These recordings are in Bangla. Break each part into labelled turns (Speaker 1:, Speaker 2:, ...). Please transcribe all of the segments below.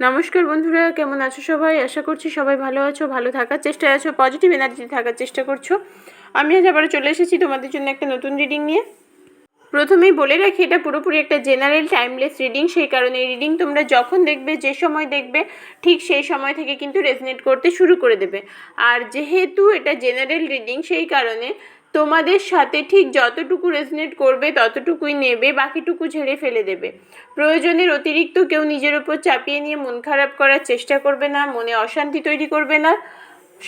Speaker 1: নমস্কার বন্ধুরা, কেমন আছো সবাই? আশা করছি সবাই ভালো আছো, ভালো থাকার চেষ্টায় আছো পজিটিভ এনার্জি থাকার চেষ্টা করছ। আমি আজ আবার চলে এসেছি তোমাদের জন্য একটা নতুন রিডিং নিয়ে। প্রথমেই বলে রাখি, এটা পুরোপুরি একটা জেনারেল টাইমলেস রিডিং সেই কারণে এই রিডিং তোমরা যখন দেখবে, যে সময় দেখবে, ঠিক সেই সময় থেকে কিন্তু রেজনেট করতে শুরু করে দেবে। আর যেহেতু এটা জেনারেল রিডিং সেই কারণে তোমাদের সাথে ঠিক যতটুকু রেজনেট করবে, ততটুকুই নেবে, বাকিটুকু ঝেড়ে ফেলে দেবে। প্রয়োজনের অতিরিক্ত কেউ নিজের ওপর চাপিয়ে নিয়ে মন খারাপ করার চেষ্টা করবে না, মনে অশান্তি তৈরি করবে না।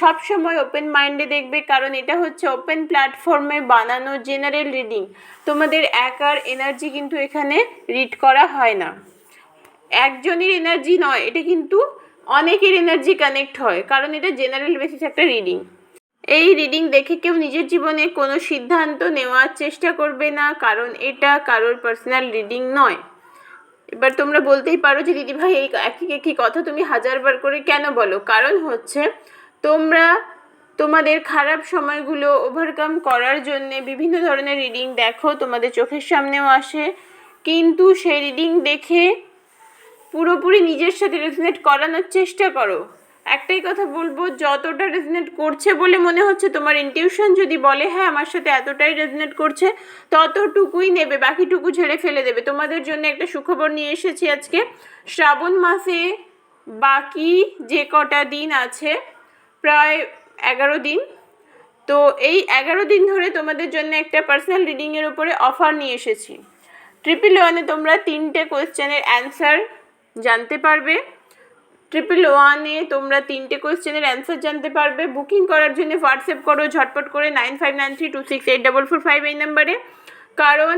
Speaker 1: সব সময় ওপেন মাইন্ডে দেখবে, কারণ এটা হচ্ছে ওপেন প্ল্যাটফর্মে বানানো জেনারেল রিডিং তোমাদের একার এনার্জি কিন্তু এখানে রিড করা হয় না। একজনের এনার্জি নয়, এটা কিন্তু অনেকের এনার্জি কানেক্ট হয়, কারণ এটা জেনারেল বেসিস একটা রিডিং এই রিডিং দেখে কেউ নিজের জীবনে কোনো সিদ্ধান্ত নেওয়ার চেষ্টা করবে না, কারণ এটা কারোর পার্সোনাল রিডিং নয়। এবার তোমরা বলতেই পারো যে দিদিভাই এই একই একই কথা তুমি হাজারবার করে কেন বলো? কারণ হচ্ছে, তোমরা তোমাদের খারাপ সময়গুলো ওভারকাম করার জন্য বিভিন্ন ধরনের রিডিং দেখো, তোমাদের চোখের সামনেও আসে। কিন্তু সেই রিডিং দেখে পুরোপুরি নিজের সাথে রেজনেট করানোর চেষ্টা করো। একটাই কথা বলব, যতটা রেজনেট করছে বলে মনে হচ্ছে তোমার ইনটিউশন যদি বলে হ্যাঁ আমার সাথে এতটাই রেজনেট করছে ততটুকুই নেবে, বাকিটুকু ছেড়ে ফেলে দেবে। তোমাদের জন্য একটা সুখবর নিয়ে এসেছি আজকে। শ্রাবণ মাসে বাকি যে কটা দিন আছে, প্রায় এগারো দিন। তো এই এগারো দিন ধরে তোমাদের জন্য একটা পার্সোনাল রিডিংয়ের উপরে অফার নিয়ে এসেছি। ট্রিপল ওয়ানে তোমরা তিনটে কোয়েশ্চেনের অ্যান্সার জানতে পারবে। ট্রিপল ওয়ানে তোমরা তিনটে কোয়েশ্চেনের অ্যান্সার জানতে পারবে। বুকিং করার জন্য হোয়াটসঅ্যাপ করো, ঝটপট করে nine five nine three two six eight double four five এই নাম্বারে কারণ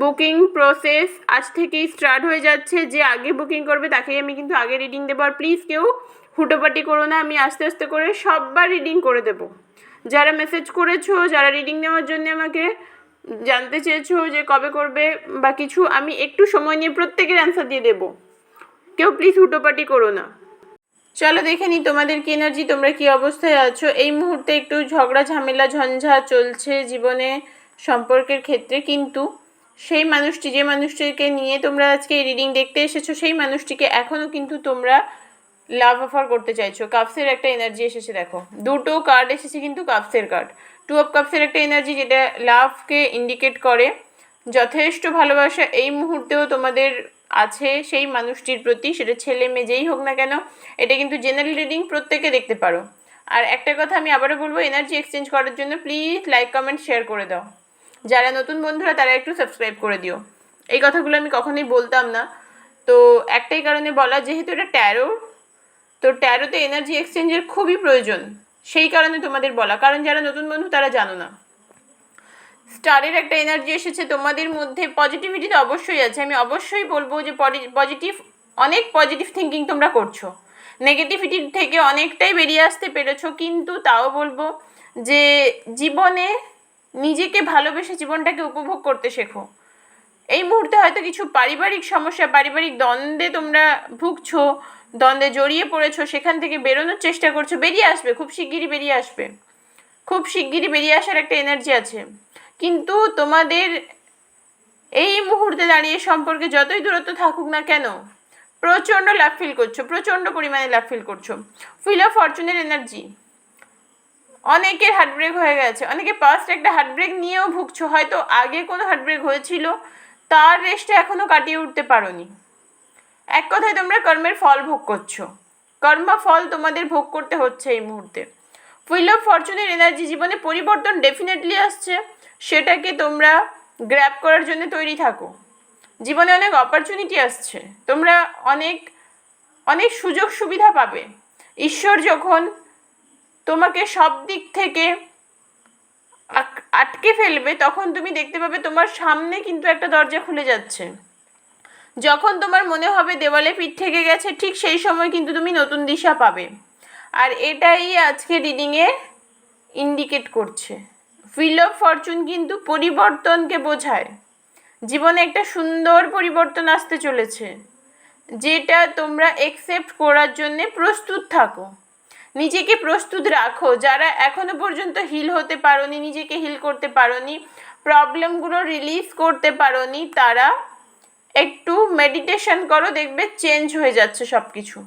Speaker 1: বুকিং প্রসেস আজ থেকেই স্টার্ট হয়ে যাচ্ছে। যে আগে বুকিং করবে তাকেই আমি কিন্তু আগে রিডিং দেবো। আর প্লিজ কেউ হুটোপাটি করো না, আমি আস্তে আস্তে করে সববার রিডিং করে দেবো। যারা মেসেজ করেছ, যারা রিডিং নেওয়ার জন্য আমাকে জানতে চেয়েছো যে কবে করবে বা কিছু, আমি একটু সময় নিয়ে প্রত্যেকের অ্যান্সার দিয়ে দেবো। কেউ প্লিজ হুটোপাটি করো না। চলো দেখে নিই তোমাদের কি এনার্জি তোমরা কি অবস্থায় আছো? এই মুহূর্তে একটু ঝগড়া, ঝামেলা, ঝঞ্ঝা চলছে জীবনে, সম্পর্কের ক্ষেত্রে, কিন্তু সেই মানুষটি, যে মানুষটিকে নিয়ে তোমরা আজকে রিডিং দেখতে এসেছ, সেই মানুষটিকে এখনও কিন্তু তোমরা লাভ অফার করতে চাইছো। কাপসের একটা এনার্জি এসেছে, দেখো। দুটো কার্ড এসেছে কিন্তু কাপসের কার্ড টু অফ কাপসের একটা এনার্জি যেটা লাভকে ইন্ডিকেট করে। যথেষ্ট ভালোবাসা, এই মুহূর্তেও তোমাদের আছে সেই মানুষটির প্রতি, সেটা ছেলে মেয়ে যেই হোক না কেন, এটা কিন্তু জেনারেল রিডিং প্রত্যেকে দেখতে পারো। আর একটা কথা আমি আবারও বলব এনার্জি এক্সচেঞ্জ করার জন্য প্লিজ লাইক কমেন্ট শেয়ার করে দাও। যারা নতুন বন্ধুরা, তারা একটু সাবস্ক্রাইব করে দিও। এই কথাগুলো আমি কখনোই বলতাম না। তো একটাই কারণে বলা, যেহেতু এটা ট্যারো তো ট্যারোতে এনার্জি এক্সচেঞ্জের খুবই প্রয়োজন। সেই কারণে তোমাদের বলা। কারণ যারা নতুন বন্ধু, তারা জানো না। স্টারের একটা এনার্জি এসেছে, তোমাদের মধ্যে পজিটিভিটি তো অবশ্যই আছে। আমি অবশ্যই বলব যে পজিটিভ অনেক পজিটিভ থিঙ্কিং তোমরা করছ। নেগেটিভিটির থেকে অনেকটাই বেরিয়ে আসতে পেরেছ, কিন্তু তাও বলব যে জীবনে নিজেকে ভালোবেসে জীবনটাকে উপভোগ করতে শেখো। এই মুহূর্তে হয়তো কিছু পারিবারিক সমস্যা, পারিবারিক দ্বন্দ্বে তোমরা ভুগছো, দ্বন্দ্বে জড়িয়ে পড়েছো, সেখান থেকে বেরোনোর চেষ্টা করছ, বেরিয়ে আসবে, খুব শিগগিরই বেরিয়ে আসবে। খুব শিগগিরই বেরিয়ে আসার একটা এনার্জি আছে। কিন্তু তোমাদের এই মুহূর্তে দাঁড়িয়ে সম্পর্কে যতই দূরত্ব থাকুক না কেন, প্রচণ্ড লাভ ফিল করছ, প্রচণ্ড পরিমাণে লাভ ফিল করছ। ফিল অফ ফরচুনের এনার্জি অনেকের হার্টব্রেক হয়ে গেছে, অনেকে পাস্ট একটা হার্টব্রেক নিয়েও ভুগছো, হয়তো আগে কোনো হার্টব্রেক হয়েছিল, তার রেস্টে এখনও কাটিয়ে উঠতে পারোনি। এক কথায় তোমরা কর্মের ফল ভোগ করছ। কর্মা ফল তোমাদের ভোগ করতে হচ্ছে এই মুহূর্তে। ফুল অফ ফরচুনের এনার্জি জীবনে পরিবর্তন ডেফিনেটলি আসছে। সেটাকে তোমরা গ্র্যাপ করার জন্য তৈরি থাকো? জীবনে অনেক অপরচুনিটি আসছে। তোমরা অনেক অনেক সুযোগ সুবিধা পাবে। ঈশ্বর যখন তোমাকে সব দিক থেকে আটকে ফেলবে, তখন তুমি দেখতে পাবে তোমার সামনে কিন্তু একটা দরজা খুলে যাচ্ছে। যখন তোমার মনে হবে দেওয়ালে পিঠ থেকে গেছে, ঠিক সেই সময় কিন্তু তুমি নতুন দিশা পাবে। আর এটাই আজকে রিডিংয়ে ইন্ডিকেট করছে। ফিল অফ ফরচুন কিন্তু পরিবর্তনকে বোঝায়। জীবনে একটা সুন্দর পরিবর্তন আসতে চলেছে, যেটা তোমরা একসেপ্ট করার জন্যে প্রস্তুত থাকো। নিজেকে প্রস্তুত রাখো, যারা এখনও পর্যন্ত হিল হতে পারোনি, নিজেকে হিল করতে পারোনি প্রবলেমগুলো রিলিজ করতে পারোনি, তারা একটু মেডিটেশন করো, দেখবে চেঞ্জ হয়ে যাচ্ছে সব কিছু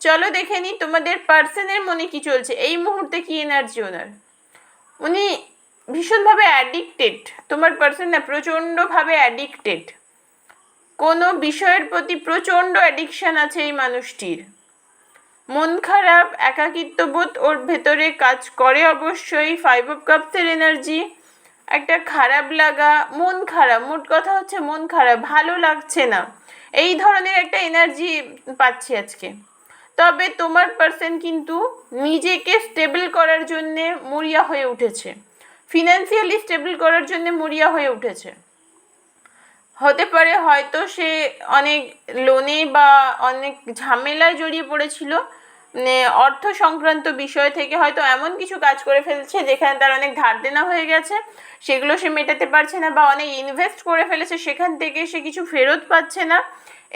Speaker 1: চলো দেখে নিই তোমাদের পার্সনের মনে কি চলছে। এই মুহূর্তে কি এনার্জি ওনার? উনি ভীষণভাবে অ্যাডিক্টেড তোমার পার্সন না, প্রচণ্ডভাবে অ্যাডিক্টেড কোনো বিষয়ের প্রতি প্রচণ্ড অ্যাডিকশান আছে এই মানুষটির। মন খারাপ, একাকিত্ববোধ, ওর ভেতরে কাজ করে অবশ্যই ফাইভ অফ কাপসের এনার্জি একটা খারাপ লাগা, মন খারাপ। মোট কথা হচ্ছে মন খারাপ, ভালো লাগছে না। এই ধরনের একটা এনার্জি পাচ্ছি আজকে। তবে তোমার পার্সন কিন্তু নিজেকে স্টেবল করার জন্যে মরিয়া হয়ে উঠেছে। ফিনান্সিয়ালি স্টেবল করার জন্য মরিয়া হয়ে উঠেছে। হতে পারে হয়তো সে অনেক লোনে বা অনেক ঝামেলায় জড়িয়ে পড়েছিল মানে অর্থ সংক্রান্ত বিষয় থেকে হয়তো এমন কিছু কাজ করে ফেলছে যেখানে তার অনেক ধার দেনা হয়ে গেছে, সেগুলো সে মেটাতে পারছে না বা অনেক ইনভেস্ট করে ফেলেছে, সেখান থেকে সে কিছু ফেরত পাচ্ছে না।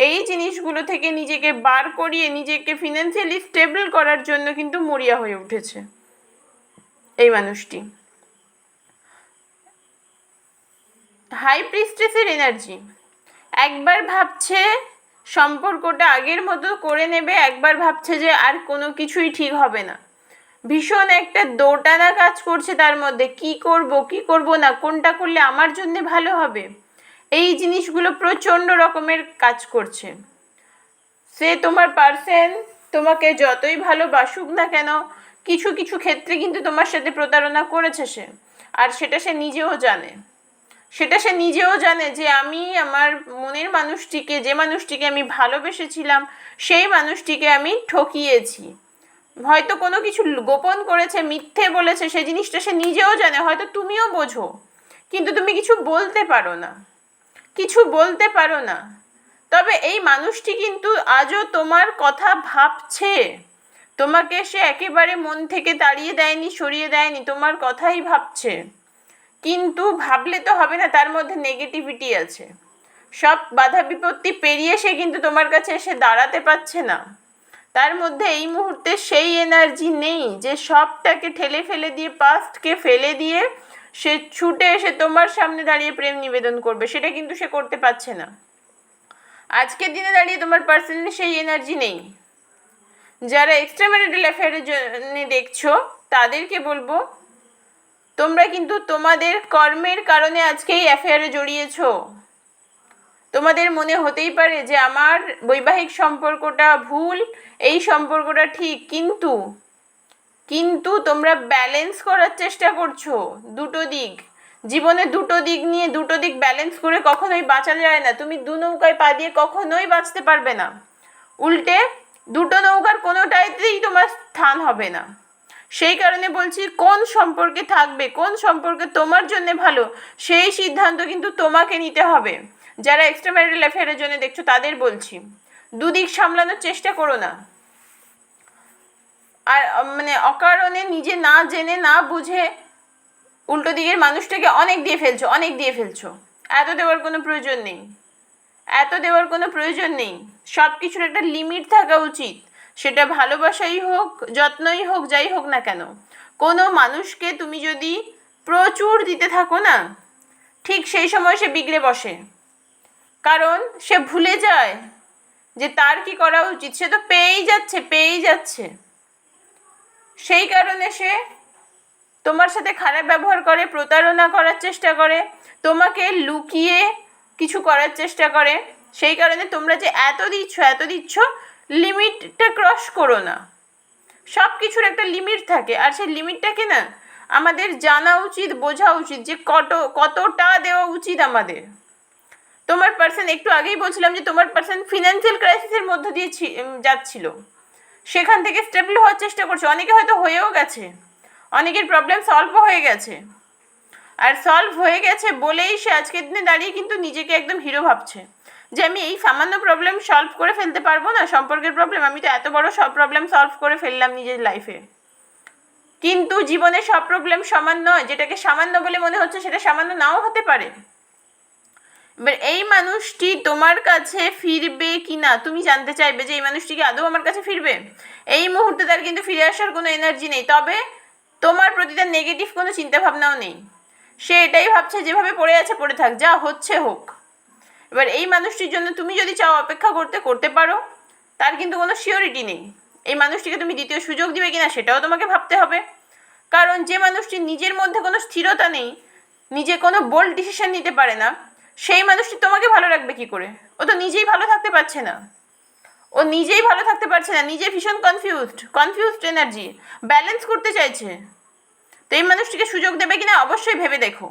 Speaker 1: এই জিনিসগুলো থেকে নিজেকে বার করিয়ে নিজেকে ফিনান্সিয়ালি স্টেবল করার জন্য কিন্তু মরিয়া হয়ে উঠেছে। এই মানুষটি। হাই প্রিস্টেসের এনার্জি একবার ভাবছে সম্পর্কটা আগের মতো করে নেবে, একবার ভাবছে যে আর কোনো কিছুই ঠিক হবে না। ভীষণ একটা দোটানা কাজ করছে তার মধ্যে, কি করব কি করব না, কোনটা করলে আমার জন্য ভালো হবে? এই জিনিসগুলো প্রচণ্ড রকমের কাজ করছে। সে তোমার পার্সন তোমাকে যতই ভালোবাসুক না কেন, কিছু কিছু ক্ষেত্রে কিন্তু তোমার সাথে প্রতারণা করেছে সে। আর সেটা সে নিজেও জানে। সেটা সে নিজেও জানে যে আমি আমার মনের মানুষটিকে, যে মানুষটিকে আমি ভালোবেসেছিলাম, সেই মানুষটিকে আমি ঠকিয়েছি। হয়তো কোনো কিছু গোপন করেছে, মিথ্যে বলেছে সেই জিনিসটা সে নিজেও জানে, হয়তো তুমিও বোঝো। কিন্তু তুমি কিছু বলতে পারো না। কিছু বলতে পারো না। তবে এই মানুষটি কিন্তু আজও তোমার কথা ভাবছে। তোমাকে সে একেবারে মন থেকে তাড়িয়ে দেয়নি, সরিয়ে দেয়নি, তোমার কথাই ভাবছে। কিন্তু ভাবলে তো হবে না, তার মধ্যে নেগেটিভিটি আছে। সব বাধা বিপত্তি পেরিয়ে সে কিন্তু তোমার কাছে এসে দাঁড়াতে পারছে না। তার মধ্যে এই মুহূর্তে সেই এনার্জি নেই যে সবটাকে ঠেলে ফেলে দিয়ে পাস্টকে ফেলে দিয়ে সে ছুটে এসে তোমার সামনে দাঁড়িয়ে প্রেম নিবেদন করবে, সেটা কিন্তু সে করতে পারছে না। আজকের দিনে দাঁড়িয়ে তোমার পার্সোনালি সেই এনার্জি নেই। যারা এক্সট্রা ম্যারিটাল অ্যাফেয়ারের জন্য দেখছ, তাদেরকে বলব তোমরা কিন্তু তোমাদের কর্মের কারণে আজকে এই অ্যাফেয়ারে জড়িয়েছ। তোমাদের মনে হতেই পারে যে আমার বৈবাহিক সম্পর্কটা ভুল, এই সম্পর্কটা ঠিক, কিন্তু কিন্তু তোমরা ব্যালেন্স করার চেষ্টা করছ দুটো দিক। জীবনে দুটো দিক নিয়ে দুটো দিক ব্যালেন্স করে কখনোই বাঁচা যায় না। তুমি দু নৌকায় পা দিয়ে কখনোই বাঁচতে পারবে না। উল্টে দুটো নৌকার কোনোটাইতেই তোমার স্থান হবে না। সেই কারণে বলছি, কোন সম্পর্কে থাকবে, কোন সম্পর্কে তোমার জন্য ভালো, সেই সিদ্ধান্ত কিন্তু তোমাকে নিতে হবে। যারা এক্সট্রা ম্যারিটাল অ্যাফেয়ারের জন্য দেখছ, তাদের বলছি, দুদিক সামলানোর চেষ্টা করো না। আর মানে অকারণে নিজে না জেনে, না বুঝে উল্টো দিকের মানুষটাকে অনেক দিয়ে ফেলছো, অনেক দিয়ে ফেলছো। এত দেওয়ার কোনো প্রয়োজন নেই। এত দেওয়ার কোনো প্রয়োজন নেই। সব কিছুর একটা লিমিট থাকা উচিত। সেটা ভালোবাসাই হোক, যত্নই হোক, যাই হোক না কেন। কোনো মানুষকে তুমি যদি প্রচুর দিতে থাকো না, ঠিক সেই সময় সে বিগড়ে বসে। কারণ সে ভুলে যায় যে তার কি করা উচিত। সে তো পেয়েই যাচ্ছে পেয়েই যাচ্ছে। সেই কারণে সে তোমার সাথে খারাপ ব্যবহার করে, প্রতারণা করার চেষ্টা করে, তোমাকে লুকিয়ে কিছু করার চেষ্টা করে। সেই কারণে তোমরা যে এত দিচ্ছ এত দিচ্ছ লিমিটটা ক্রস করো না। সব কিছুর একটা লিমিট থাকে আর সেই লিমিটটাকে না আমাদের জানা উচিত, বোঝা উচিত যে কত, কতটা দেওয়া উচিত আমাদের। তোমার পার্সন একটু আগেই বলছিলাম যে তোমার পার্সন ফিনান্সিয়াল ক্রাইসিসের মধ্য দিয়ে যাচ্ছিল। সেখান থেকে স্টেবল হওয়ার চেষ্টা করছে। অনেকে হয়তো হয়েও গেছে। অনেকের প্রবলেম সলভ হয়ে গেছে। আর সলভ হয়ে গেছে বলেই সে আজকের দিনে দাঁড়িয়ে কিন্তু নিজেকে একদম হিরো ভাবছে। যে আমি এই সামান্য প্রবলেম সলভ করে ফেলতে পারব না, সম্পর্কের প্রবলেম আমি তো এত বড় সব প্রবলেম সলভ করে ফেললাম নিজের লাইফে কিন্তু জীবনে সব প্রবলেম সমান নয়, যেটাকে সামান্য বলে মনে হচ্ছে সেটা সামান্য নাও হতে পারে। এবার এই মানুষটি তোমার কাছে ফিরবে কি না তুমি জানতে চাইবে যে এই মানুষটি কি আদৌ আমার কাছে ফিরবে? এই মুহূর্তে তার কিন্তু ফিরে আসার কোনো এনার্জি নেই, তবে তোমার প্রতি তার নেগেটিভ কোনো চিন্তাভাবনাও নেই। সে এটাই ভাবছে, যেভাবে পড়ে আছে, পড়ে থাক, যা হচ্ছে হোক। এবার এই মানুষটির জন্য তুমি যদি চাও অপেক্ষা করতে করতে পারো। তার কিন্তু কোনো সিওরিটি নেই। এই মানুষটিকে তুমি দ্বিতীয় সুযোগ দিবে কিনা সেটাও তোমাকে ভাবতে হবে। কারণ যে মানুষটির নিজের মধ্যে কোনো স্থিরতা নেই, নিজে কোনো বোল্ড ডিসিশন নিতে পারে না, সেই মানুষটি তোমাকে ভালো রাখবে কি করে? ও তো নিজেই ভালো থাকতে পারছে না। ও নিজেই ভালো থাকতে পারছে না, নিজে ভীষণ কনফিউজড কনফিউজড এনার্জি ব্যালেন্স করতে চাইছে। তো এই মানুষটিকে সুযোগ দেবে কিনা অবশ্যই ভেবে দেখো।